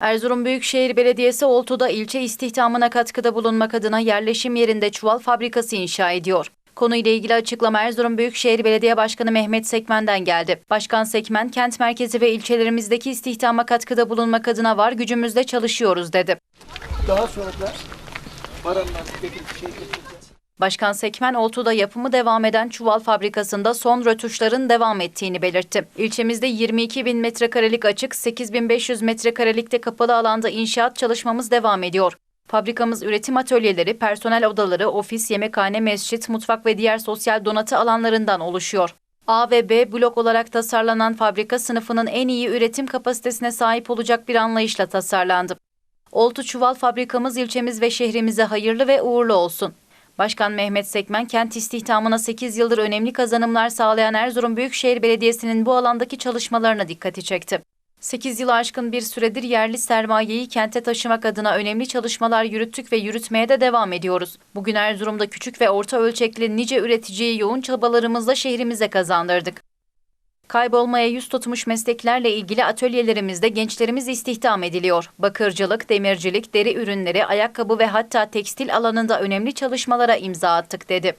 Erzurum Büyükşehir Belediyesi Oltu'da ilçe istihdamına katkıda bulunmak adına yerleşim yerinde çuval fabrikası inşa ediyor. Konuyla ilgili açıklama Erzurum Büyükşehir Belediye Başkanı Mehmet Sekmen'den geldi. Başkan Sekmen, kent merkezi ve ilçelerimizdeki istihdama katkıda bulunmak adına var gücümüzle çalışıyoruz dedi. Daha sonra da paranla getirip şey getireceğiz. Başkan Sekmen, Oltu'da yapımı devam eden çuval fabrikasında son rötuşların devam ettiğini belirtti. İlçemizde 22 bin metrekarelik açık, 8500 metrekarelikte kapalı alanda inşaat çalışmamız devam ediyor. Fabrikamız üretim atölyeleri, personel odaları, ofis, yemekhane, mescit, mutfak ve diğer sosyal donatı alanlarından oluşuyor. A ve B blok olarak tasarlanan fabrika sınıfının en iyi üretim kapasitesine sahip olacak bir anlayışla tasarlandı. Oltu Çuval fabrikamız ilçemiz ve şehrimize hayırlı ve uğurlu olsun. Başkan Mehmet Sekmen, kent istihdamına 8 yıldır önemli kazanımlar sağlayan Erzurum Büyükşehir Belediyesi'nin bu alandaki çalışmalarına dikkati çekti. 8 yılı aşkın bir süredir yerli sermayeyi kente taşımak adına önemli çalışmalar yürüttük ve yürütmeye de devam ediyoruz. Bugün Erzurum'da küçük ve orta ölçekli nice üreticiyi yoğun çabalarımızla şehrimize kazandırdık. Kaybolmaya yüz tutmuş mesleklerle ilgili atölyelerimizde gençlerimiz istihdam ediliyor. Bakırcılık, demircilik, deri ürünleri, ayakkabı ve hatta tekstil alanında önemli çalışmalara imza attık dedi.